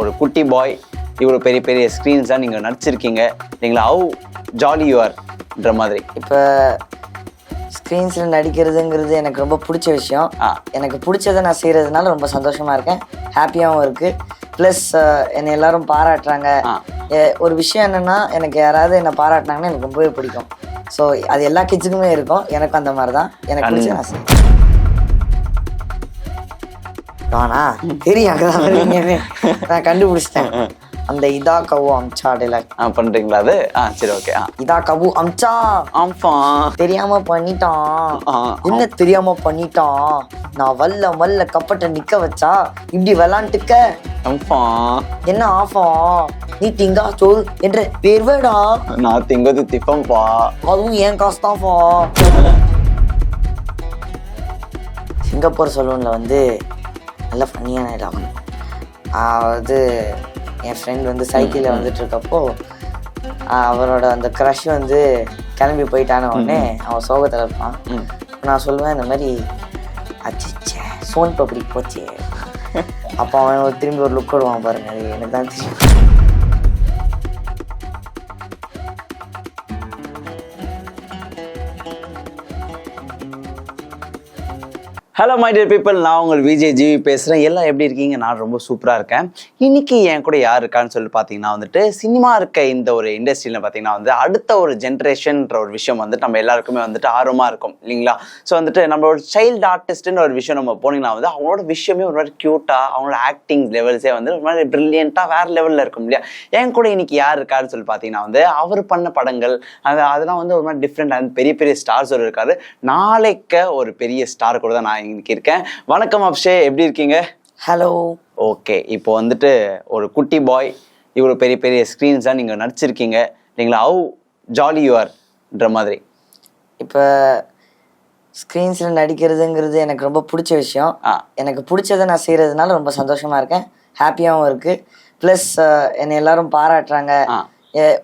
ஒரு குட்டி பாய் இவ்வளோ பெரிய பெரிய ஸ்க்ரீன்ஸாக நீங்கள் நடிச்சிருக்கீங்க. நீங்களா ஹவு ஜாலி யூஆர்ன்ற மாதிரி. இப்போ ஸ்க்ரீன்ஸில் நடிக்கிறதுங்கிறது எனக்கு ரொம்ப பிடிச்ச விஷயம். எனக்கு பிடிச்சதை நான் செய்கிறதுனால ரொம்ப சந்தோஷமாக இருக்கேன். ஹாப்பியாகவும் இருக்குது ப்ளஸ் என்னை எல்லாரும் பாராட்டுறாங்க. ஒரு விஷயம் என்னென்னா எனக்கு யாராவது என்னை பாராட்டினாங்கன்னா எனக்கு ரொம்பவே பிடிக்கும். ஸோ அது எல்லா கிட்ஸுக்குமே இருக்கும். எனக்கும் அந்த மாதிரி தான் எனக்கு பிடிச்ச நான் தானா தெரியும் அங்கதான் வருவீங்கன்னு நான் கண்டுபிடிச்சிட்டேன். அந்த இதா கவு அம்சா டைலாக் ஆ பண்ணுறீங்களா அது? ஆ சரி ஓகே ஆ. இதா கவு அம்சா ஆம்ஃபா. தெரியாம பண்ணிட்டான். என்ன தெரியாம பண்ணிட்டான்? நான் வல்ல வல்ல கப்பட்ட நிக்க வச்சா இப்படி விளாண்டுக்க. ஆம்ஃபா. என்ன ஆஃபா நீ திங்கா சொல் என்ற பேர்வேடா நான் திங்கது திப்பம்பா அதுவும் என் காசு தான்ப்பா சிங்கப்பூர் சலூனில் வந்து நல்ல ஃபன்னியான இடம். அது என் ஃப்ரெண்ட் வந்து சைக்கிளில் வந்துட்டு இருக்கப்போ ஆஹ் அவரோட அந்த க்ரஷ் வந்து கிளம்பி போயிட்டான உடனே அவன் சோகத்தில் இருப்பான். நான் சொல்லுவேன் இந்த மாதிரி அச்சிச்சே சோன் பப்படி போச்சு. அப்போ அவன் ஒரு திரும்பி ஒரு லுக் விடுவான் பாருங்க அது எனக்கு தான் தெரியும். ஹலோ மை டியர் பீப்பிள் நான் உங்கள் விஜய் ஜிவி பேசுகிறேன் எல்லாம் எப்படி இருக்கீங்க? நான் ரொம்ப சூப்பராக இருக்கேன். இன்றைக்கி என் கூட யார் இருக்கான்னு சொல்லி பார்த்தீங்கன்னா வந்துட்டு சினிமா இருக்க இந்த ஒரு இண்டஸ்ட்ரியில் பார்த்தீங்கன்னா வந்து அடுத்த ஒரு ஜென்ரேஷன்ற ஒரு விஷயம் வந்துட்டு நம்ம எல்லாருக்குமே வந்துட்டு ஆர்வமாக இருக்கும் இல்லைங்களா? ஸோ வந்துட்டு நம்மளோட சைல்டு ஆர்டிஸ்ட்டுன்னு ஒரு விஷயம் நம்ம போனீங்கன்னா வந்து அவங்களோட விஷயமே ஒரு மாதிரி க்யூட்டாக அவங்களோட ஆக்டிங் லெவல்ஸே வந்து ஒரு மாதிரி ப்ரில்லியண்ட்டாக வேறு லெவலில் இருக்கும் இல்லையா? என் கூட இன்றைக்கி யார் இருக்காருன்னு சொல்லி பார்த்தீங்கன்னா வந்து அவர் பண்ண படங்கள் அது அதெல்லாம் வந்து ஒரு மாதிரி டிஃப்ரெண்ட் அண்ட் பெரிய பெரிய ஸ்டார்ஸ் ஒரு இருக்காரு. நாளைக்கு ஒரு பெரிய ஸ்டார் கூட தான் நான் இன்னைக்கு இருக்கேன் வணக்கம் அப்ஷே எப்படி இருக்கீங்க? ஹலோ ஓகே இப்போ வந்துட்டு ஒரு குட்டி பாய் இவ்வளோ பெரிய பெரிய ஸ்க்ரீன்ஸாக நீங்கள் நடிச்சிருக்கீங்க. நீங்களா ஹவு ஜாலி யூஆர்ன்ற மாதிரி. இப்போ ஸ்க்ரீன்ஸில் நடிக்கிறதுங்கிறது எனக்கு ரொம்ப பிடிச்ச விஷயம். எனக்கு பிடிச்சதை நான் செய்கிறதுனால ரொம்ப சந்தோஷமாக இருக்கேன். ஹாப்பியாகவும் இருக்குது ப்ளஸ் என்னை எல்லாரும் பாராட்டுறாங்க.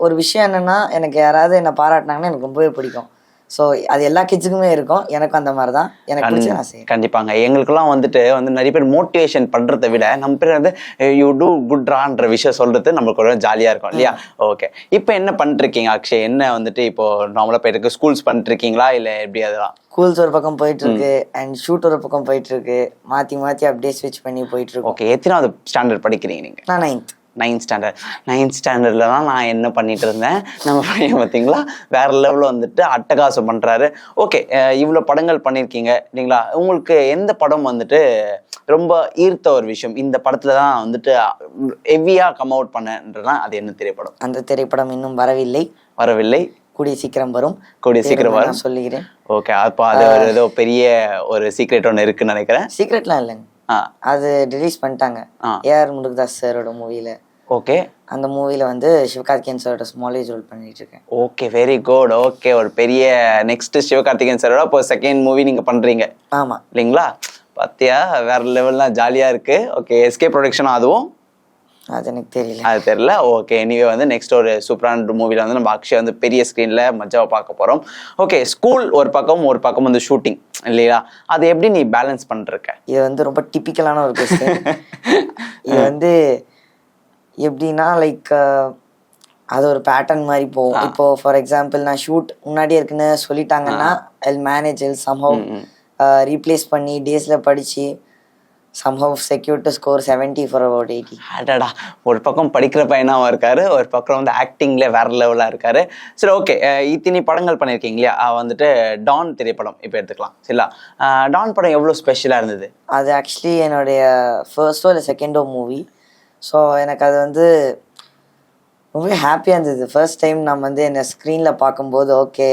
ஒரு விஷயம் என்னென்னா எனக்கு யாராவது என்னை பாராட்டினாங்கன்னா எனக்கு ரொம்பவே பிடிக்கும். ஸோ அது எல்லா கிட்ஸுக்குமே இருக்கும். எனக்கும் அந்த மாதிரி தான் எனக்கு நான் செய்வேன் கண்டிப்பாங்க. எங்களுக்கெல்லாம் வந்துட்டு வந்து நிறைய பேர் மோட்டிவேஷன் பண்றதை விட நம்ம பேர் வந்து யூ டூ குட்ரான்ற விஷயம் சொல்றது நம்மளுக்கு ஒரு ஜாலியா இருக்கும். இல்லையா? ஓகே இப்போ என்ன பண்ணிட்டு இருக்கீங்க அக்ஷய்? என்ன வந்துட்டு இப்போ நார்மலா போயிட்டு ஸ்கூல்ஸ் பண்ணிட்டு இருக்கீங்களா இல்ல எப்படி அதெல்லாம்? ஸ்கூல்ஸ் ஒரு பக்கம் போயிட்டு இருக்கு அண்ட் ஷூட் ஒரு பக்கம் போயிட்டு இருக்கு மாற்றி மாற்றி அப்படியே ஸ்விட்ச் பண்ணி போயிட்டு இருக்கோம் ஓகே எத்தனாவது ஸ்டாண்டர்ட் படிக்கிறீங்க நீங்க? நான் நைன்த் நைன்த் ஸ்டாண்டர்ட் நைன்த் ஸ்டாண்டர்ட்ல தான் நான் என்ன பண்ணிட்டு இருந்தேன்? நம்ம பையன் பார்த்தீங்களா? வேற லெவலில் வந்துட்டு அட்டகாசம் பண்றாரு. ஓகே இவ்வளோ படங்கள் பண்ணியிருக்கீங்க இல்லைங்களா? உங்களுக்கு எந்த படம் வந்துட்டு ரொம்ப ஈர்த்த ஒரு விஷயம்? இந்த படத்துல தான் வந்துட்டு ஹெவியா கம் அவுட் பண்ணன்றதுனா அது என்ன திரைப்படம்? அந்த திரைப்படம் இன்னும் வரவில்லை. வரவில்லை. கூடிய சீக்கிரம் வரும். கூடிய சீக்கிரம் வரும். சொல்லுகிறேன். ஓகே அப்போ அது ஒரு ஏதோ பெரிய ஒரு சீக்ரெட் ஒன்று இருக்குன்னு நினைக்கிறேன். சீக்ரெட்லாம் இல்லைங்க. அது ரிலீஸ் பண்ணிட்டாங்க. ஏஆர் முருகதாஸ் சாரோட மூவில ஓகே அந்த மூவில வந்து சிவகார்த்திகேயன் சாரோட ஸ்மாலேஜ் ரோல் பண்ணிட்டு இருக்கேன். ஓகே வெரி குட் ஓகே ஒரு பெரிய நெக்ஸ்ட் சிவகார்த்திகேயன் சாரோட இப்போ செகண்ட் மூவி நீங்க பண்றீங்க. ஆமா. இல்லைங்களா? பாத்தியா வேற லெவல்லாம் ஜாலியா இருக்கு. ஓகே எஸ்கே ப்ரொடக்ஷன் அதுவும். அது எனக்கு தெரியல. அது தெரியல. ஓகே எனிவே வந்து நெக்ஸ்ட் ஒரு சூப்பரான மூவில வந்து நம்ம அக்ஷய் வந்து பெரிய ஸ்க்ரீன்ல மஜாவை பார்க்க போறோம். ஓகே ஸ்கூல் ஒரு பக்கம் ஒரு பக்கம் வந்து ஷூட்டிங் இல்லையா? அது எப்படி நீ பேலன்ஸ் பண்ணிருக்க இது வந்து ரொம்ப டிப்பிக்கலான ஒரு கொஸ்டின் இது வந்து எப்படின்னா லைக் அது ஒரு பேட்டர்ன் மாதிரி போகும். இப்போ ஃபார் எக்ஸாம்பிள் நான் ஷூட் முன்னாடியே இருக்குன்னு சொல்லிட்டாங்கன்னா I'll manage I'll somehow replace பண்ணி டேஸ்ல படிச்சு somehow secure to score seventy four about eighty அடடா ஒரு பக்கம் படிக்கிற பையனாவும் இருக்காரு ஒரு பக்கம் வந்து ஆக்டிங்ல வேற லெவலா இருக்காரு. சரி ஓகே இத்தனை படங்கள் பண்ணியிருக்கீங்க இல்லையா? வந்துட்டு டான் திரைப்படம் இப்போ எடுத்துக்கலாம் சரிங்களா? டான் படம் எவ்வளோ ஸ்பெஷலா இருந்தது? அது ஆக்சுவலி என்னுடைய ஃபர்ஸ்டோ இல்லை செகண்டோ மூவி ஸோ எனக்கு அது வந்து ரொம்பவே ஹாப்பியாக இருந்தது. ஃபர்ஸ்ட் டைம் நம்ம வந்து என்னை ஸ்க்ரீனில் பார்க்கும்போது ஓகே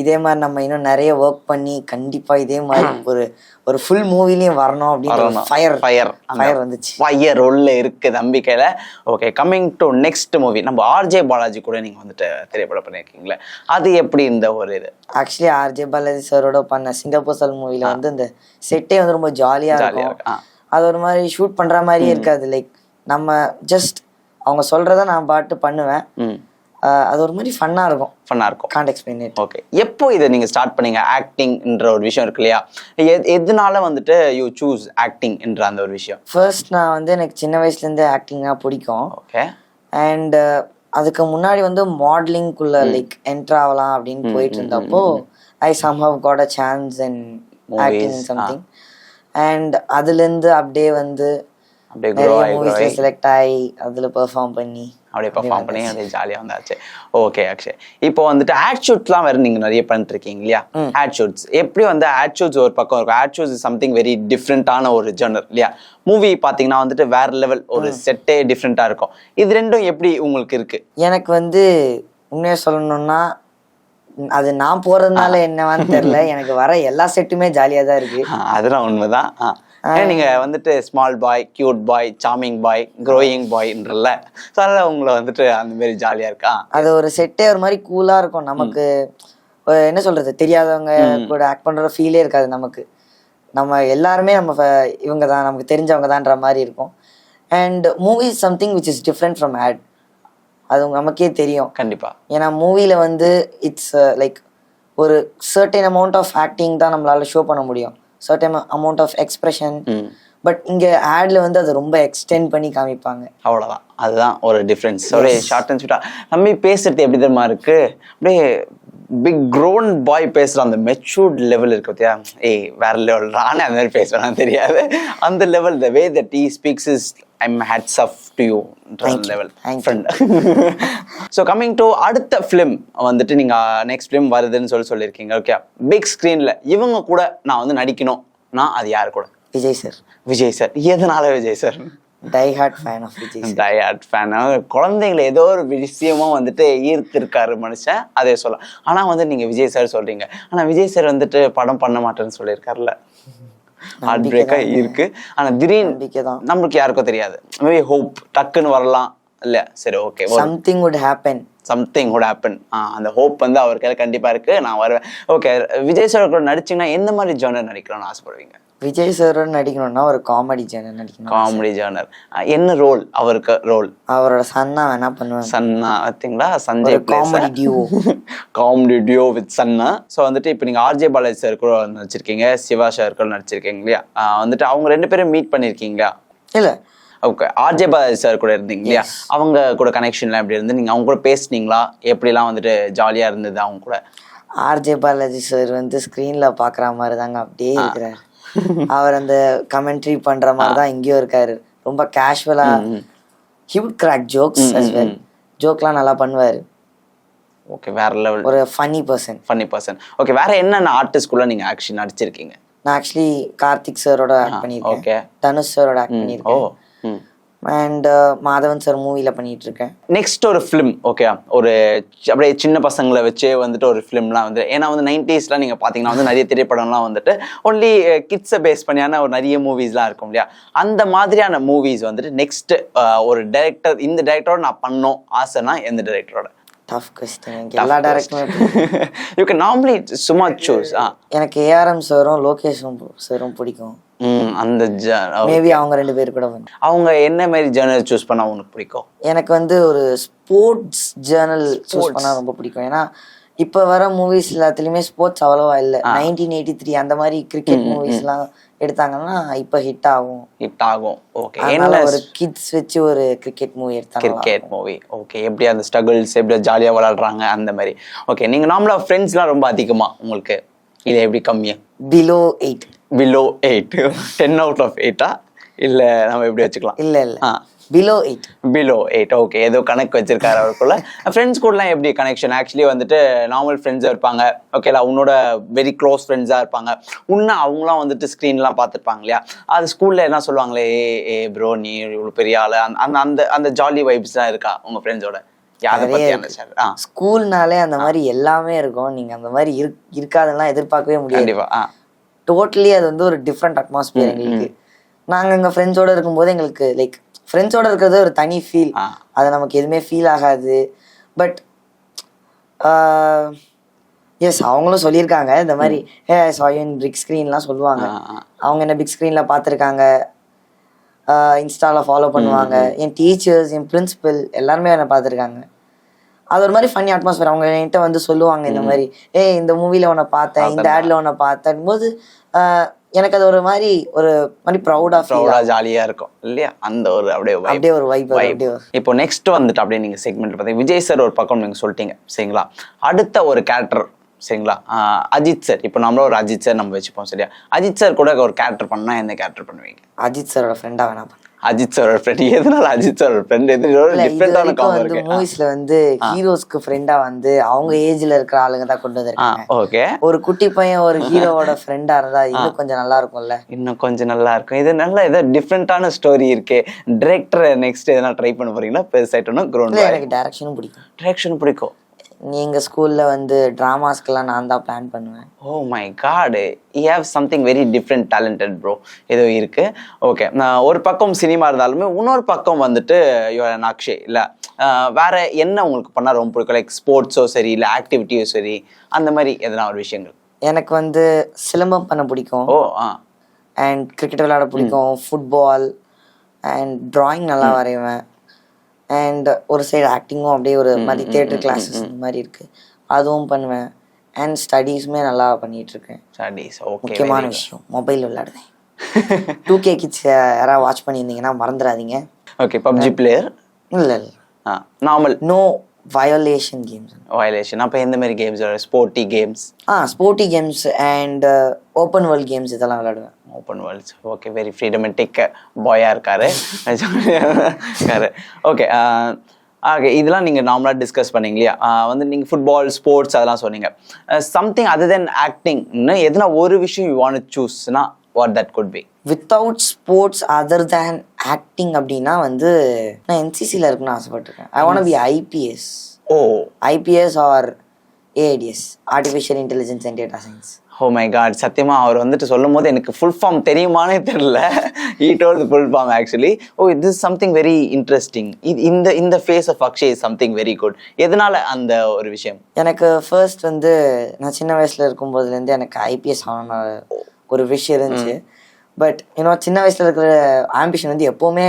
இதே மாதிரி நம்ம இன்னும் நிறைய ஒர்க் பண்ணி கண்டிப்பாக இதே மாதிரி ஒரு ஒரு ஃபுல் மூவிலையும் வரணும் அப்படின்னு ஃபயர் ஃபயர் ஃபயர் வந்துச்சு. ஃபயர் உள்ள இருக்கு நம்பிக்கையில okay coming to next movie நம்ம ஆர்ஜே பாலாஜி கூட நீங்க வந்துட்டு திரைப்படம் பண்ணியிருக்கீங்களே அது எப்படி இந்த ஒரு இது? ஆக்சுவலி ஆர்ஜே பாலாஜி சாரோட பண்ண சிங்கப்பூர் சல் மூவியில் வந்து இந்த செட்டே வந்து ரொம்ப ஜாலியாக ஜாலியா இருக்கும். அது ஒரு மாதிரி ஷூட் பண்ணுற மாதிரியே இருக்காது. லைக் நம்ம ஜஸ்ட் அவங்க சொல்கிறத நான் பாட்டு பண்ணுவேன். அது ஒரு மாதிரி ஃபன்னாக இருக்கும். ஃபன்னா இருக்கும். காண்ட் எக்ஸ்பிளைன் இட் ஓகே எப்போ இதை நீங்க ஸ்டார்ட் பண்ணீங்க? ஆக்டிங்ன்ற ஒரு விஷயம் இருக்கு இல்லையா? எதனால வந்துட்டு யூ சூஸ் ஆக்டிங் என்ற அந்த ஒரு விஷயம்? ஃபர்ஸ்ட் நான் வந்து எனக்கு சின்ன வயசுலேருந்தே ஆக்டிங்காக பிடிக்கும். ஓகே அண்ட் அதுக்கு முன்னாடி வந்து மாடலிங்குள்ள லைக் என்டர் ஆகலாம் அப்படின்னு போயிட்டு இருந்தப்போ I somehow got a chance and acting something and அதுலேருந்து அப்படியே வந்து அப்படியே க்ரோ ஆகி ஆகி செலக்ட் ஆகி அதில் பெர்ஃபார்ம் பண்ணி அப்படியே பர்ஃபார்ம் பண்ணி அப்படியே ஜாலியாக வந்தாச்சு. ஓகே அக்ஷய் இப்போ வந்துட்டு ஆட் ஷூட்லாம் வேற நீங்க நிறைய பண்ணிட்டு இருக்கீங்க இல்லையா ஆட் ஷூட்ஸ் எப்படி வந்து ஆட் ஷூட்ஸ் ஒரு பக்கம் இருக்கும்? ஆட் ஷூட்ஸ் சம்திங் வெரி டிஃப்ரெண்டான ஒரு ஜெர்னர் இல்லையா? மூவி பாத்தீங்கன்னா வந்துட்டு வேற லெவல் ஒரு செட்டே டிஃப்ரெண்டா இருக்கும். இது ரெண்டும் எப்படி உங்களுக்கு இருக்கு? எனக்கு வந்து உண்மையாக சொல்லணும்னா அது நான் போறதுனால என்னவான்னு தெரியல. எனக்கு வர எல்லா செட்டுமே ஜாலியாக தான் இருக்கு. அதெல்லாம் உண்மைதான். நீங்க வந்துட்டு small boy cute boy charming boy growing பாய்ன்றல so அதனால உங்களை வந்துட்டு அந்த மாதிரி ஜாலியா இருக்கா? அது ஒரு செட்டே ஒரு மாதிரி கூலா இருக்கும். நமக்கு என்ன சொல்றது? தெரியாதவங்க கூட ஆக்ட் பண்ற ஃபீலே இருக்காது நமக்கு. நம்ம எல்லாருமே நம்ம இவங்க தான் நமக்கு தெரிஞ்சவங்க தான்ற மாதிரி இருக்கும். And movie something which is different from ad அது நமக்கே தெரியும். கண்டிப்பா. ஏன்னா மூவில வந்து இட்ஸ் லைக் ஒரு சர்டன் அமௌண்ட் ஆஃப் ஆக்டிங் தான் நம்மளால ஷோ பண்ண முடியும். Certain amount of expression but இங்க ஆட்ல வந்து அதை ரொம்ப எக்ஸ்டெண்ட் பண்ணி காமிப்பாங்க. அவ்வளவுதான். அதுதான் ஒரு டிஃப்ரென்ஸ் ஒரு ஷார்ட் அண்ட் ஸ்வீட்டா நம்ம பேசுறது எப்படி தெரியுமா இருக்கு? அப்படியே பிக் க்ரோன் பாய் பேசுற அந்த மெச்சூர்ட் லெவல் இருக்கு பார்த்தியா ஏய் வேற லெவல் ரானே அந்த மாதிரி பேசுவேன் தெரியாது. அந்த level the way that he speaks is I'm hats up to you level. Friend so coming to அடுத்த ஃபிலிம் வந்துட்டு நீங்க நெக்ஸ்ட் ஃபிலிம் வருதுன்னு சொல்லி சொல்லியிருக்கீங்க ஓகே பிக் ஸ்க்ரீன்ல இவங்க கூட நான் வந்து நடிக்கணும். நான் அது யார் கூட? விஜய் சார். விஜய் சார். எதனால Vijay sir? Die hard fan of Vijay diet fan குழந்தைங்களை ஏதோ ஒரு விஷயமா வந்துட்டு ஈர்த்திருக்காரு மனுஷன் அதே சொல்லலாம். ஆனா வந்து நீங்க விஜய் சார் சொல்றீங்க. ஆனா விஜய் சார் வந்துட்டு படம் பண்ண மாட்டேன்னு சொல்லியிருக்காருல்ல. ஹார்ட் பிரேக்கா இருக்கு. ஆனா திடீர்னு தான் நம்மளுக்கு யாருக்கும் தெரியாது. மேபி ஹோப் டக்குன்னு வரலாம். இல்ல சரி okay something would happen. Something would happen. ஆ அந்த ஹோப் வந்து அவருக்கு கண்டிப்பா இருக்கு. நான் வருவேன். ஓகே விஜய் சார் கூட நடிச்சீங்கன்னா எந்த மாதிரி ஜானர் நடிக்கணும்னு ஆசைப்படுவீங்க? விஜய் சாரோட நடிக்கணும்னா ஒரு காமெடி சேனல் நடிக்கணும். காமெடி ஜானர் என்ன ரோல் அவருக்கு ரோல் அவரோட சன்னா வேணா பண்ணுவேன் சன்னா பார்த்தீங்களா Sanjay comedy duo. Comedy duo with Sanna so வந்துட்டு இப்போ நீங்கள் ஆர்ஜே பாலாஜி சார் கூட நடிச்சிருக்கீங்க சிவா சார் கூட நடிச்சிருக்கீங்க இல்லையா? வந்துட்டு அவங்க ரெண்டு பேரும் மீட் பண்ணியிருக்கீங்களா இல்ல. ஓகே ஆர்ஜே பாலாஜி சார் கூட இருந்தீங்க இல்லையா? அவங்க கூட கனெக்ஷன்லாம் எப்படி இருந்து நீங்கள் அவங்க கூட பேசுனீங்களா? எப்படிலாம் வந்துட்டு ஜாலியாக இருந்தது அவங்க கூட? ஆர்ஜே பாலாஜி சார் வந்து ஸ்க்ரீன்ல பாக்குற மாதிரி தாங்க அப்படியே இருக்கிறாரு. அவர் அந்த கமெண்ட்ரி பண்ற மாதிரி தான் இங்கேயும் இருக்காரு. ரொம்ப கேஷுவலா ஹி would கிராக் ஜோக்ஸ் ஜோக்லாம் நல்லா பண்ணுவாரு. ஓகே வேற லெவல் ஒரு funny person funny person okay வேற என்னென்ன ஆர்டிஸ்ட் கூட நீங்கள் ஆக்சுவலி நடிச்சிருக்கீங்க? நான் ஆக்சுவலி கார்த்திக் சாரோட ஆக்ட். பண்ணியிருக்கேன். தனுஷ் சாரோட ஆக்ட் பண்ணியிருக்கேன். அண்ட் மாதவன் சார் மூவில பண்ணிட்டு இருக்கேன் நெக்ஸ்ட் ஒரு ஃபிலிம் ஓகே ஒரு அப்படியே சின்ன பசங்களை வச்சே வந்துட்டு ஒரு ஃபிலிம்லாம் வந்து ஏன்னா வந்து நைன்டிஸ்லாம் நீங்கள் பார்த்தீங்கன்னா வந்து நிறைய திரைப்படம்லாம் வந்துட்டு ஒன்லி கிட்ஸை பேஸ் பண்ணியான ஒரு நிறைய மூவிஸ்லாம் இருக்கும் இல்லையா? அந்த மாதிரியான மூவிஸ் வந்துட்டு நெக்ஸ்ட் ஒரு டைரக்டர் இந்த டைரக்டரோட நான் பண்ணோம் ஆசைனா எந்த டைரக்டரோட டஃப் கொஸ்டின் எல்லா டேரக்டருமே யூ கேன் நார்மலி சும்மா சூஸ் ஆ. எனக்கு ஏஆர்எம் சாரும் லோகேஷும் சாரும் பிடிக்கும். அந்த மேபி அவங்க ரெண்டு பேர் கூட வந்து. அவங்க என்ன மாதிரி ஜேர்னல் சூஸ் பண்ணா உனக்கு பிடிக்கும்? எனக்கு வந்து ஒரு ஸ்போர்ட்ஸ் ஜேர்னல் சூஸ் பண்ணா ரொம்ப பிடிக்கும். ஏன்னா இப்ப வர மூவிஸ் எல்லாத்துலயுமே ஸ்போர்ட்ஸ் அவ்வளவா இல்ல. நைன்டீன் எயிட்டி த்ரீ அந்த மாதிரி கிரிக்கெட் மூவிஸ் எல்லாம் எடுத்தாங்கன்னா இப்ப ஹிட் ஆகும். ஹிட் ஆகும். ஓகே அதனால ஒரு கிட்ஸ் வச்சு ஒரு கிரிக்கெட் மூவி எடுத்தாங்க கிரிக்கெட் மூவி ஓகே எப்படி அந்த ஸ்ட்ரகிள்ஸ் எப்படி ஜாலியாக விளாடுறாங்க அந்த மாதிரி. ஓகே நீங்கள் நார்மலாக ஃப்ரெண்ட்ஸ்லாம் ரொம்ப அதிகமா உங்களுக்கு? இது எப்படி கம்மியா? Below eight below eight ten out of எயிட்டா இல்லை நம்ம எப்படி வச்சுக்கலாம். இல்ல இல்ல. ஆ. Below eight below eight okay ஏதோ கணக்கு வச்சிருக்காரு அவருக்குள்ள. ஃப்ரெண்ட்ஸ் கூடலாம் எப்படி கனெக்ஷன் ஆக்சுவலி வந்துட்டு நார்மல் ஃப்ரெண்ட்ஸாக இருப்பாங்க. ஓகேலா உன்னோட வெரி க்ளோஸ் ஃப்ரெண்ட்ஸாக இருப்பாங்க. உன்ன அவங்களாம் வந்துட்டு ஸ்க்ரீன்லாம் பார்த்துருப்பாங்க இல்லையா? அது ஸ்கூலில் என்ன சொல்லுவாங்களே? ஏ ஏ ப்ரோ நீ இவ்வளோ பெரிய ஆளு. அந்த அந்த அந்த ஜாலி வைப்ஸ் தான் இருக்கா உங்க ஃப்ரெண்ட்ஸோட ஸ்கூல்னாலே அந்த மாதிரி எல்லாமே இருக்கும். நீங்க அந்த மாதிரி இருக் இருக்காதெல்லாம் எதிர்பார்க்கவே முடியாது. டோட்டலி அது வந்து ஒரு டிஃப்ரெண்ட் அட்மாஸ்பியர் எங்களுக்கு. நாங்க எங்க ஃப்ரெண்ட்ஸோட இருக்கும்போது எங்களுக்கு லைக் ஃப்ரெண்ட்ஸோட இருக்கிறது ஒரு தனி ஃபீல். அது நமக்கு எதுவுமே ஃபீல் ஆகாது. பட் எஸ் அவங்களும் சொல்லியிருக்காங்க இந்த மாதிரி ஹே சாயன் பிக் ஸ்க்ரீன்லாம் சொல்லுவாங்க. அவங்க என்ன பிக் ஸ்க்ரீனில் பார்த்துருக்காங்க. இன்ஸ்டாவில் ஃபாலோ பண்ணுவாங்க. என் டீச்சர்ஸ் என் பிரின்சிபல் எல்லாருமே என்னை பார்த்துருக்காங்க. அது ஒரு மாதிரி ஃபன்னி அட்மாஸ்பியர் அவங்க என்கிட்ட வந்து சொல்லுவாங்க இந்த மாதிரி ஏய் இந்த மூவில உன்னை பார்த்தேன் இந்த ஆட்ல உன்னை பார்த்தேன். போது எனக்கு அது ஒரு மாதிரி ஒரு மாதிரி ப்ரௌடா ப்ரௌடா ஜாலியா இருக்கும் இல்லையா? அந்த ஒரு அப்படியே. அப்படியே ஒரு வைப் இப்போ நெக்ஸ்ட் வந்துட்டு அப்படியே நீங்க செக்மெண்ட் பார்த்தீங்க விஜய் சார் ஒரு பக்கம் நீங்க சொல்லிட்டீங்க சரிங்களா? அடுத்த ஒரு கேரக்டர் சரிங்களா? அஜித் சார் இப்போ நம்மள ஒரு அஜித் சார் நம்ம வச்சுப்போம் சரியா? அஜித் சார் கூட ஒரு கேரக்டர் பண்ணா எந்த கேரக்டர் பண்ணுவீங்க? அஜித் சாரோட ஃப்ரெண்டா வேணா. அஜித் சார் ஃப்ரெண்ட் எதனால அஜித் சார் ஃப்ரெண்ட் எது இல்ல, இது டிஃப்ரெண்டான காம்போ இருக்கு? மூவிஸ்ல வந்து ஹீரோஸ்க்கு ஃப்ரெண்டா வந்து அவங்க ஏஜ்ல இருக்கிற ஆளுங்க தான் கொண்டு வந்திருக்காங்க. ஓகே ஒரு குட்டி பையன் ஒரு ஹீரோவோட ஃப்ரெண்டா இருந்தா இன்னும் கொஞ்சம் நல்லா இருக்கும்ல? இன்னும் கொஞ்சம் நல்லா இருக்கும். இது நல்ல ஏதோ டிஃப்ரெண்டான ஸ்டோரி இருக்கே. டிரெக்டர் நெக்ஸ்ட் எதனா ட்ரை பண்ண போறீங்களா பெருசாயிட்டோம்னா இல்ல எனக்கு டைரக்ஷனும் பிடிக்கும். டிரெக்ஷன் பிடிக்கும். எங்க ஸ்கூல்ல வந்து டிராமாஸ்க்கெல்லாம் நான் தான் பிளான் பண்ணுவேன். ஓ my god you have something very different talented bro ஏதோ இருக்கு. ஓகே நான் ஒரு பக்கம் சினிமா இருந்தாலுமே இன்னொரு பக்கம் வந்துட்டு யுவர் நாக்ஷே இல்லை வேற என்ன உங்களுக்கு பண்ணால் ரொம்ப பிடிக்கும்? லைக் ஸ்போர்ட்ஸோ சரி இல்லை ஆக்டிவிட்டியோ சரி அந்த மாதிரி எதனா ஒரு விஷயங்கள்? எனக்கு வந்து சிலம்பம் பண்ண பிடிக்கும். ஓ ஆ. அண்ட் கிரிக்கெட் விளையாட பிடிக்கும். ஃபுட்பால் அண்ட் டிராயிங் நல்லா வரைவேன். அண்ட் ஒரு சைடு ஆக்டிங்கும் அப்படியே ஒரு மாதிரி தியேட்டர் கிளாஸஸ் இந்த மாதிரி இருக்கு. அதுவும் பண்ணுவேன். அண்ட் ஸ்டடீஸுமே நல்லா பண்ணிட்டு இருக்கேன். ஸ்டடீஸ் ஓகே முக்கியமான விஷயம் மொபைல் விளையாடுவேன். டூ கே கிட்ஸ் யாராவது வாட்ச் பண்ணியிருந்தீங்கன்னா மறந்துடாதீங்க. ஓகே பப்ஜி பிளேயர் இல்லை இல்லை. Normal no violation games violation அப்போ எந்த மாதிரி games sporty games ah sporty games and open world games இதெல்லாம் விளையாடுவேன். ஓப்பன் வேர்ல்ட்ஸ் ஓகே வெரி ஃப்ரீடமெட்டிக் பாயா இருக்காரு. இருக்காரு. ஓகே ஓகே இதெல்லாம் நீங்கள் நார்மலாக டிஸ்கஸ் பண்ணீங்க இல்லையா? வந்து நீங்கள் ஃபுட்பால் ஸ்போர்ட்ஸ் அதெல்லாம் சொன்னீங்க. சம்திங் அதர் தென் ஆக்டிங்னு எதுனா ஒரு விஷயம் you want சூஸ்னா what that could be without sports other than acting அப்படின்னா வந்து நான் என்சிசியில் இருக்குன்னு ஆசைப்பட்டிருக்கேன். I want be IPS oh. IPS or AIDS artificial intelligence and data science oh my god சத்தியமா அவர் வந்துட்டு சொல்லும் போது எனக்கு ஃபுல் ஃபார்ம் தெரியுமானே தெரியல. He told full form actually oh இது சம்திங் வெரி இன்ட்ரெஸ்டிங் இது இந்த இந்த face of Akshay is something very good எதனால அந்த ஒரு விஷயம்? எனக்கு ஃபர்ஸ்ட் வந்து நான் சின்ன வயசுல இருக்கும்போதுலேருந்து எனக்கு ஐபிஎஸ் ஆகணும் ஒரு விஷயம் இருந்துச்சு. பட் இன்னும் சின்ன வயசுல இருக்கிற ஆம்பிஷன் வந்து எப்பவுமே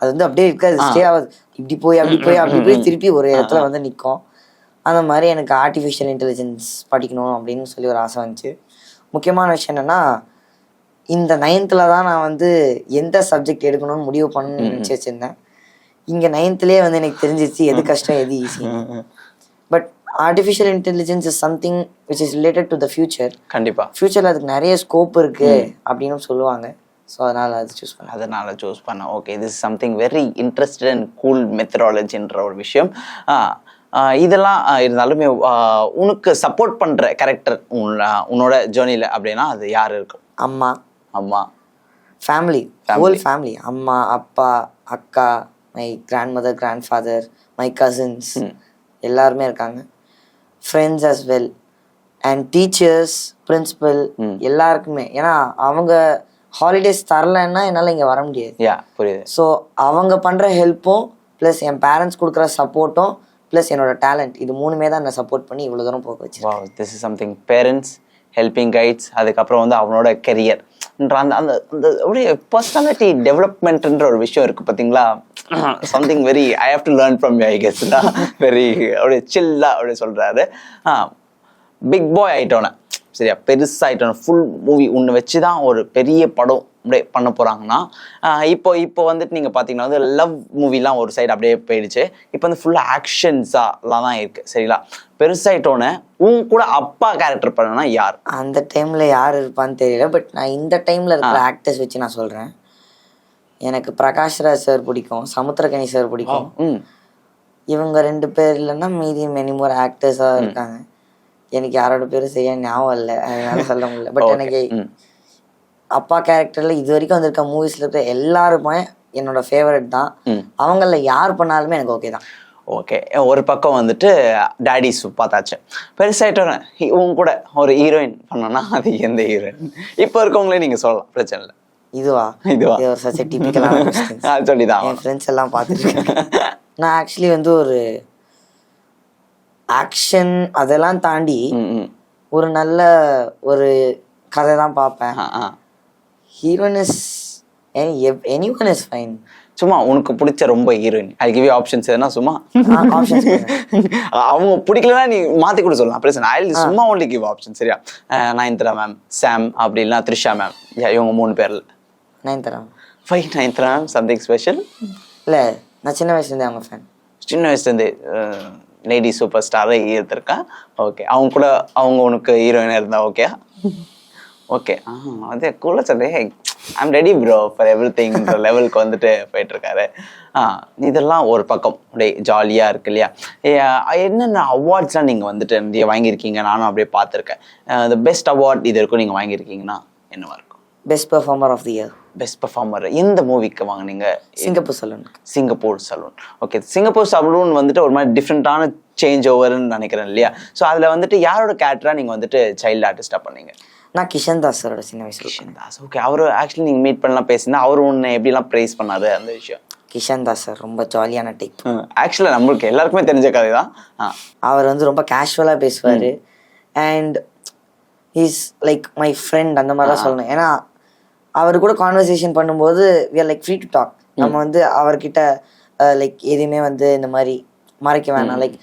அது வந்து அப்படியே இருக்காது. ஸ்டே ஆகுது. இப்படி போய் அப்படி போய் அப்படி போய் திருப்பி ஒரு இடத்துல வந்து நிற்கும் அந்த மாதிரி எனக்கு ஆர்டிஃபிஷியல் இன்டெலிஜென்ஸ் படிக்கணும் அப்படின்னு சொல்லி ஒரு ஆசை வந்துச்சு. முக்கியமான விஷயம் என்னன்னா இந்த நைன்த்தில் தான் நான் வந்து எந்த சப்ஜெக்ட் எடுக்கணும்னு முடிவு பண்ணணும்னு நினச்சி வச்சிருந்தேன். இங்கே நைன்த்துலேயே வந்து எனக்கு தெரிஞ்சிச்சு எது கஷ்டம் எது easy but artificial intelligence is something which is related to the future கண்டிப்பா. ஃபியூச்சரில் அதுக்கு நிறைய ஸ்கோப் இருக்கு அப்படின்னு சொல்லுவாங்க. ஸோ அதனால அது சூஸ் பண்ணேன் அதனால சூஸ் பண்ண okay this something very interested and cool மெத்தடாலஜின்ற ஒரு விஷயம். இதெல்லாம் இருந்தாலுமே உனக்கு சப்போர்ட் பண்ற கேரக்டர் உன்னோட ஜேர்னில அப்படின்னா அது யார் இருக்கும்? அம்மா. அம்மா. ஃபேமிலி ஹோல் ஃபேமிலி அம்மா அப்பா அக்கா my grandmother grandfather my. Cousins எல்லாருமே இருக்காங்க. Friends as well and teachers principal எல்லாருக்குமே. ஏன்னா அவங்க ஹாலிடேஸ் தரலைன்னா என்னால் இங்கே வர முடியாது. புரியுது. ஸோ அவங்க பண்ணுற ஹெல்ப்பும் ப்ளஸ் என் பேரண்ட்ஸ் கொடுக்குற சப்போர்ட்டும் ப்ளஸ் என்னோட டேலண்ட் இது மூணுமே தான் என்னை சப்போர்ட் பண்ணி இவ்வளோ தூரம் போக வச்சு this is something parents helping guides அதுக்கப்புறம் வந்து அவனோட கெரியர் அந்த அந்த அந்த அப்படியே பர்சனாலிட்டி டெவலப்மெண்ட்ன்ற ஒரு விஷயம் இருக்கு பார்த்தீங்களா something very I have to learn from I guess very அப்படியே சில்லா அப்படியே சொல்றாரு. ஆ பிக் பாய் ஆயிட்டோன்னே சரியா? பெருசாயிட்டோம் ஃபுல் மூவி ஒன்று வச்சு தான் ஒரு பெரிய படம் அப்படியே பண்ண போறாங்கன்னா ஆஹ் இப்போ இப்போ வந்துட்டு நீங்க பாத்தீங்கன்னா வந்து லவ் மூவிலாம் ஒரு சைடு அப்படியே போயிடுச்சு. இப்போ வந்து ஃபுல்லாக ஆக்ஷன்ஸாலாம் தான் இருக்கு சரிங்களா? பெருசாயிட்டோன்னே உன் கூட அப்பா கேரக்டர் பண்ணனா யார்? அந்த டைமில் யார் இருப்பான்னு தெரியல பட் நான் இந்த டைமில் இருக்கிற ஆக்டர்ஸ் வச்சு நான் சொல்கிறேன் எனக்கு பிரகாஷ் ராஜ் சார் பிடிக்கும் சமுத்திரகனி சார் பிடிக்கும். இவங்க ரெண்டு பேர் இல்லைன்னா மீதி மெனி மோர் ஆக்டர்ஸாக இருக்காங்க. எனக்கு யாரோட பேரும் சரியா ஞாபகம் இல்லை அதனால சொல்ல முடியல. பட் எனக்கு அப்பா கேரக்டர்ல இது வரைக்கும் வந்திருக்க மூவிஸ்ல இருக்கிற எல்லாருமே என்னோட ஃபேவரட் தான். அவங்கள யார் பண்ணாலுமே எனக்கு ஓகே தான். ஓகே ஒரு பக்கம் வந்துட்டு டேடிஸ் பார்த்தாச்சு. பெருசாயிட்டோன்னே ஹி- உன் கூட ஒரு ஹீரோயின் பண்ணனா அது எந்த ஹீரோயின் இப்போ இருக்கவங்களே நீங்க சொல்லலாம். பிரச்சனை இல்லை. இதுவா? இதுவா? இது ஒரு சச்ச டிபிக்கலான சொல்லிதான் என் ஃப்ரெண்ட்ஸ் எல்லாம் பார்த்துருக்கேன். நான் ஆக்சுவலி வந்து ஒரு ஆக்ஷன் அதெல்லாம் தாண்டி ஒரு நல்ல ஒரு கதை தான் பார்ப்பேன் heroine is anyone is fine சும்மா உனக்கு பிடிச்ச ரொம்ப ஹீரோயின் ஐ கிவ் ஆப்ஷன்ஸ் எதுனா சும்மா. அவங்க பிடிக்கலனா நீ மாத்தி கூட சொல்லலாம். பிரச்சனை ஐ சும்மா ஒன்லி கிவ் ஆப்ஷன் சரியா? நயன்தாரா மேம் சாம் அப்படி இல்லைனா த்ரிஷா மேம் இவங்க மூணு பேர்ல. நைன் தரம் ஃபை நயன்தாரா மேம் சம்திங் ஸ்பெஷல் இல்லை நான் சின்ன வயசுலேருந்தே அவங்க ஃபேன் சின்ன வயசுலேருந்து லேடி சூப்பர் ஸ்டாரை ஈர்த்திருக்கேன் ஓகே அவங்க கூட அவங்க உனக்கு ஹீரோயினாக இருந்தா ஓகே ஓகே அதே கூட சொல்லி I'm ready bro for every திங்ன்ற லெவலுக்கு வந்துட்டு போயிட்டு இருக்காரு இதெல்லாம் ஒரு பக்கம். அப்படியே ஜாலியாக இருக்கு இல்லையா? என்னென்ன அவார்ட்ஸ்லாம் நீங்கள் வந்துட்டு நிறைய வாங்கியிருக்கீங்க? நானும் அப்படியே பார்த்துருக்கேன். த பெஸ்ட் அவார்ட் இது வரைக்கும் நீங்கள் வாங்கியிருக்கீங்கன்னா என்னவா இருக்கும்? Best performer of the year best performer எந்த மூவிக்கு வாங்குனீங்க? Singapore சலூனுக்கு Singapore saloon okay Singapore saloon வந்துட்டு ஒரு மாதிரி டிஃப்ரெண்ட்டான சேஞ்ச் ஓவர்னு நினைக்கிறேன் இல்லையா? ஸோ அதில் வந்துட்டு யாரோட கேரக்டராக நீங்கள் வந்துட்டு சைல்டு ஆர்டிஸ்டாக பண்ணீங்க? நான் கிஷன் தாஸ் சாரோட சின்ன வயசுல கிஷன் தாஸ் ஓகே அவர் ஆக்சுவலி நீங்கள் மீட் பண்ணலாம் பேசினா அவர் உன்னை எப்படிலாம் ப்ரைஸ் பண்ணாரு அந்த விஷயம்? கிஷன் தாஸ் சார் ரொம்ப ஜாலியான டைப் ஆக்சுவலாக நம்மளுக்கு எல்லாருக்குமே தெரிஞ்ச கதை தான். அவர் வந்து ரொம்ப கேஷுவலாக பேசுவார். And is like my friend அந்த மாதிரி தான் சொல்லணும். ஏன்னா அவர் கூட கான்வர்சேஷன் பண்ணும்போது we are like free to talk நம்ம வந்து அவர்கிட்ட லைக் எதுவுமே வந்து இந்த மாதிரி மறைக்க வேணாம். Like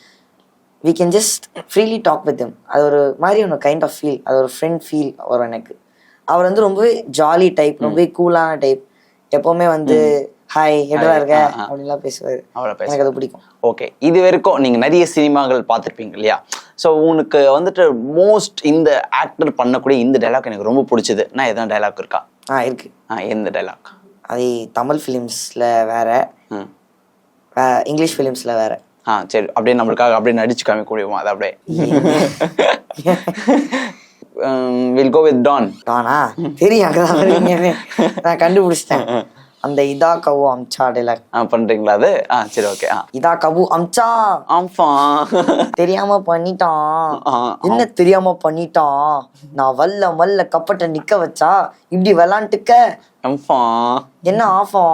we can just freely talk with him. அது ஒரு மாதிரி ஒன்று கைண்ட் ஆஃப் ஃபீல் அது ஒரு ஃப்ரெண்ட் ஃபீல் வரும் எனக்கு. அவர் வந்து ரொம்பவே ஜாலி டைப் ரொம்பவே கூலான டைப் எப்போவுமே வந்து ஹாய் எப்படா இருக்க. அப்படின்லாம் பேசுவார். அவ்வளோ பேச எனக்கு அது பிடிக்கும். ஓகே இது வரைக்கும் நீங்கள் நிறைய சினிமாக்கள் பார்த்துருப்பீங்க இல்லையா? ஸோ உனக்கு வந்துட்டு மோஸ்ட் இந்த ஆக்டர் பண்ணக்கூடிய இந்த டைலாக் எனக்கு ரொம்ப பிடிச்சது. நான் எதனா டைலாக் இருக்கா? ஆ இருக்கு. ஆ எந்த டைலாக் அது தமிழ் ஃபிலிம்ஸில் வேற. இங்கிலீஷ் ஃபிலிம்ஸில் வேற. ஆ சரி அப்படியே நம்மளுக்காக அப்படியே நடிச்சு காமிக்க முடியுமா அது அப்படியே. வில் கோ வித் டான் தானா தெரியும் அங்கதான் வருவீங்கன்னு. நான் கண்டுபிடிச்சிட்டேன். அந்த இதா கவு அம்சா டைலாக் ஆ பண்றீங்களா அது? ஆ சரி ஓகே ஆ. இதா கவு அம்சா ஆம்ஃபா. தெரியாம பண்ணிட்டான். என்ன தெரியாம பண்ணிட்டான்? நான் வல்ல மல்ல கப்பட்ட நிக்க வச்சா இப்படி விளாண்டுக்க? ஆம்ஃபா. என்ன ஆஃபா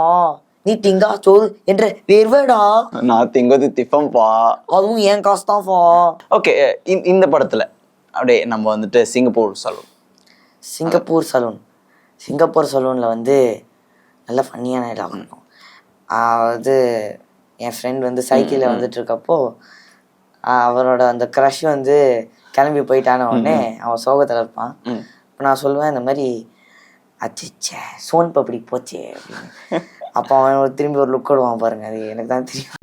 நீ திங்கா சோறு என்ற வேர்வேடா. நான் திங்கது திஃபம்பா அதுவும் என் காசு தான்ஃபா ஓகே இந்த படத்துல அப்படியே நம்ம வந்துட்டு Singapore saloon Singapore saloon Singapore சலூனில் வந்து நல்ல ஃபன்னியான இடம் இருக்கும். அது என் ஃப்ரெண்ட் வந்து சைக்கிளில் வந்துட்டு இருக்கப்போ ஆஹ் அவரோட அந்த க்ரஷ் வந்து கிளம்பி போயிட்டான உடனே அவன் சோகத்தில் இருப்பான். இப்போ நான் சொல்லுவேன் இந்த மாதிரி அச்சிச்சே சோன் பப்படி போச்சே அப்போ அவன் திரும்பி ஒரு லுக் விடுவான் பாருங்க. அது எனக்கு தான் தெரியும்.